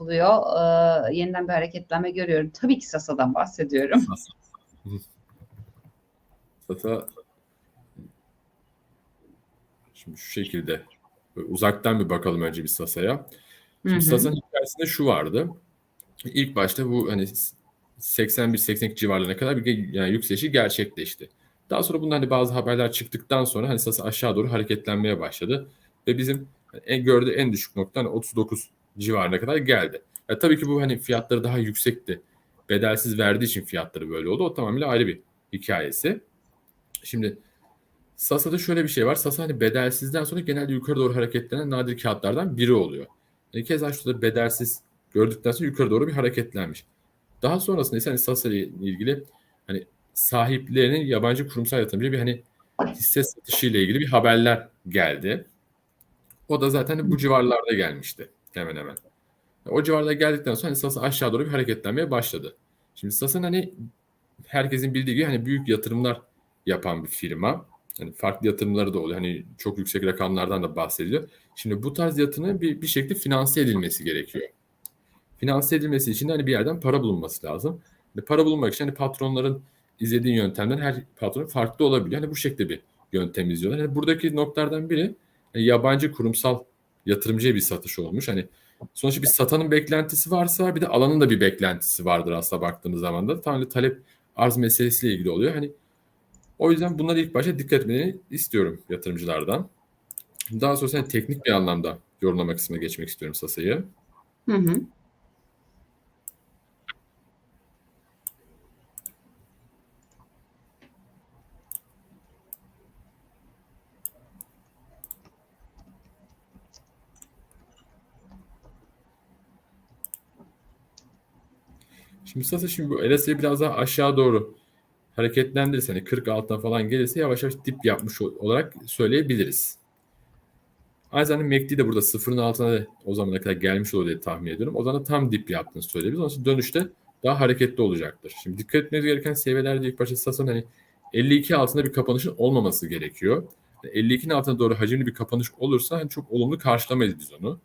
yapılıyor. Ee, yeniden bir hareketlenme görüyorum. Tabii ki Sasa'dan bahsediyorum. Sasa. Sasa şimdi şu şekilde uzaktan bir bakalım önce bir Sasa'ya. Şimdi. Sasa'nın hikayesinde şu vardı. İlk başta bu hani 81-82 civarlarına kadar bir yani yükselişi gerçekleşti. Daha sonra bundan hani bazı haberler çıktıktan sonra hani Sasa aşağı doğru hareketlenmeye başladı ve bizim en gördüğü en düşük nokta hani 39 civarına kadar geldi. Ya tabii ki bu hani fiyatları daha yüksekti. Bedelsiz verdiği için fiyatları böyle oldu. O tamamıyla ayrı bir hikayesi. Şimdi Sasa'da şöyle bir şey var. Sasa hani bedelsizden sonra genelde yukarı doğru hareketlenen nadir kağıtlardan biri oluyor. Yani keza şurada bedelsiz gördükten sonra yukarı doğru bir hareketlenmiş. Daha sonrasında ise hani Sasa ile ilgili hani sahiplerinin yabancı kurumsal yatırımcı bir hani hisse satışı ile ilgili bir haberler geldi. O da zaten bu civarlarda gelmişti hemen hemen. O civarda geldikten sonra hani Sasa aşağı doğru bir hareketlenmeye başladı. Şimdi Sasa'nın hani herkesin bildiği gibi hani büyük yatırımlar yapan bir firma. Hani farklı yatırımları da oluyor. Hani çok yüksek rakamlardan da bahsediliyor. Şimdi bu tarz yatırımın bir, bir şekilde finanse edilmesi gerekiyor. Finanse edilmesi için de hani bir yerden para bulunması lazım. Hani para bulunmak için hani patronların izlediği yöntemden her patron farklı olabiliyor. Hani bu şekilde bir yöntem izliyorlar. Hani buradaki noktalardan biri hani yabancı kurumsal yatırımcıya bir satış olmuş. Hani sonuçta bir satanın beklentisi varsa bir de alanın da bir beklentisi vardır aslında baktığımız zaman da. Tamamen talep arz meselesiyle ilgili oluyor. Hani o yüzden bunlara ilk başta dikkat etmeni istiyorum yatırımcılardan. Daha sonra hani teknik bir anlamda yorumlama kısmına geçmek istiyorum Sasa'yı. Hı hı. Şimdi Sasa şimdi bu LSE biraz daha aşağı doğru hareketlendirirse hani 40 altına falan gelirse yavaş yavaş dip yapmış ol- olarak söyleyebiliriz. Aynı zamanda MACD de burada sıfırın altına o zamana kadar gelmiş olur diye tahmin ediyorum. O zaman da tam dip yaptığını söyleyebiliriz. Onun için dönüşte daha hareketli olacaktır. Şimdi dikkat etmeniz gereken seviyelerde ilk başta Sasa'nın hani 52 altında bir kapanışın olmaması gerekiyor. Yani 52'nin altına doğru hacimli bir kapanış olursa hani çok olumlu karşılamayız biz onu.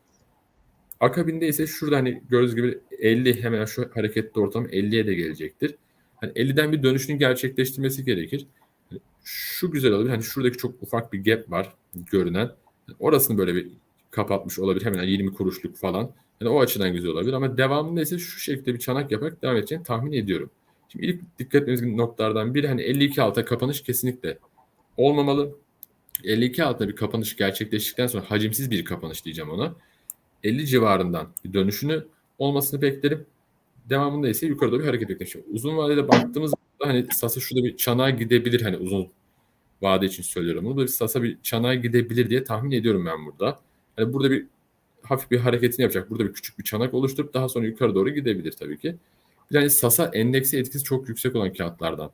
Akabinde ise şurada hani gördüğünüz gibi 50 hemen şu hareketli ortam 50'ye de gelecektir. Hani 50'den bir dönüşünü gerçekleştirmesi gerekir. Hani şu güzel olabilir. Hani şuradaki çok ufak bir gap var görünen. Orasını böyle bir kapatmış olabilir. Hemen 20 kuruşluk falan. Yani o açıdan güzel olabilir ama devamında ise şu şekilde bir çanak yaparak devam edeceğini tahmin ediyorum. Şimdi ilk dikkat etmemiz noktalardan biri hani 52 alta kapanış kesinlikle olmamalı. 52 altında bir kapanış gerçekleştikten sonra hacimsiz bir kapanış diyeceğim ona. 50 civarından bir dönüşünü olmasını beklerim. Devamında ise yukarı doğru bir hareket beklemişim. Uzun vadede baktığımız zaman hani Sasa şurada bir çanağa gidebilir hani uzun vade için söylüyorum. Burada Sasa bir çanağa gidebilir diye tahmin ediyorum ben burada. Hani burada bir hafif bir hareketini yapacak. Burada bir küçük bir çanak oluşturup daha sonra yukarı doğru gidebilir tabii ki. Bir hani Sasa endeksi etkisi çok yüksek olan kağıtlardan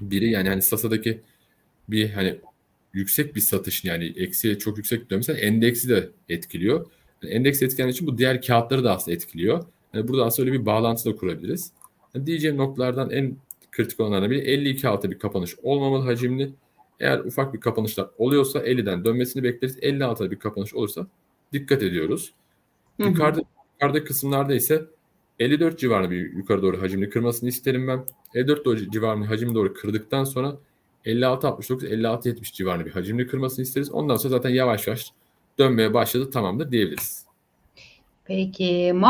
biri. Yani hani Sasa'daki bir hani yüksek bir satış yani eksiye çok yüksek dönmesi endeksi de etkiliyor. Yani endeks etkilendiği için bu diğer kağıtları da aslında etkiliyor. Yani burada aslında öyle bir bağlantı da kurabiliriz. Yani diyeceğim noktalardan en kritik olanlardan biri 52 altı bir kapanış olmamalı hacimli. Eğer ufak bir kapanışlar oluyorsa 50'den dönmesini bekleriz. 56'da bir kapanış olursa dikkat ediyoruz. Hı hı. Yukarıda, yukarıda kısımlarda ise 54 civarında bir yukarı doğru hacimli kırmasını isterim ben. 54 doğru civarında hacimli doğru kırdıktan sonra 56-69, 56-70 civarında bir hacimli kırmasını isteriz. Ondan sonra zaten yavaş yavaş dönmeye başladı tamamdır diyebiliriz. Peki Marsh